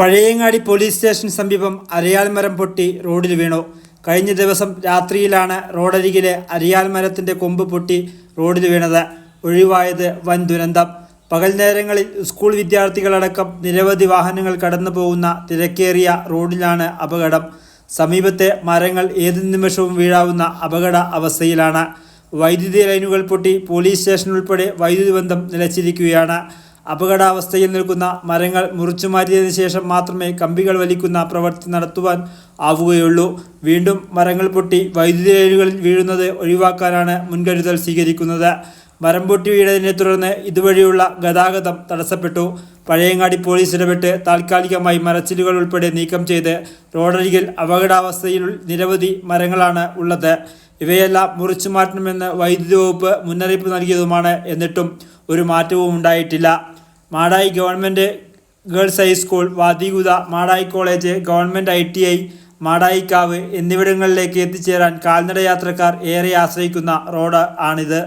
Pazhayangadi police station സമീപം അരയാൽമരം പൊട്ടി റോഡിൽ വീണു. കഴിഞ്ഞ ദിവസം രാത്രിയിലാണ് റോഡരികിലെ അരിയാൽമരത്തിന്റെ കൊമ്പ് പൊട്ടി റോഡിൽ വീണത്. ഒഴിവായത് വൻ ദുരന്തം. പകൽ നേരങ്ങളിൽ സ്കൂൾ വിദ്യാർത്ഥികളടക്കം നിരവധി വാഹനങ്ങൾ കടന്നു പോകുന്ന തിരക്കേറിയ റോഡിലാണ് അപകടം. സമീപത്തെ മരങ്ങൾ ഏത് നിമിഷവും വീഴാവുന്ന അപകട അവസ്ഥയിലാണ്. വൈദ്യുതി ലൈനുകൾ പൊട്ടി പോലീസ് സ്റ്റേഷൻ ഉൾപ്പെടെ വൈദ്യുതി ബന്ധം നിലച്ചിരിക്കുകയാണ്. അപകടാവസ്ഥയിൽ നിൽക്കുന്ന മരങ്ങൾ മുറിച്ചു മാറ്റിയതിനു ശേഷം മാത്രമേ കമ്പികൾ വലിക്കുന്ന പ്രവൃത്തി നടത്തുവാൻ ആവുകയുള്ളൂ. വീണ്ടും മരങ്ങൾ പൊട്ടി വൈദ്യുതി ലൈനുകളിൽ വീഴുന്നത് ഒഴിവാക്കാനാണ് മുൻകരുതൽ സ്വീകരിക്കുന്നത്. മരം പൊട്ടി വീണതിനെ തുടർന്ന് ഇതുവഴിയുള്ള ഗതാഗതം തടസ്സപ്പെട്ടു. പഴയങ്ങാടി പോലീസ് ഇടപെട്ട് താൽക്കാലികമായി മരച്ചിലുകൾ ഉൾപ്പെടെ നീക്കം ചെയ്ത് റോഡരികിൽ അപകടാവസ്ഥയിൽ നിരവധി മരങ്ങളാണ് ഉള്ളത്. ഇവയെല്ലാം മുറിച്ചു മാറ്റണമെന്ന് വൈദ്യുതി വകുപ്പ് മുന്നറിയിപ്പ് നൽകിയതുമാണ്. എന്നിട്ടും ഒരു മാറ്റവും ഉണ്ടായിട്ടില്ല. Madayi government girls high school വാദികുത Madayi college government I T I Madayikkavu എന്നിവിടങ്ങളിലേക്ക് എത്തിച്ചേരാൻ കാൽനട യാത്രക്കാർ ഏറെ ആശ്രയിക്കുന്ന റോഡ് ആണിത്.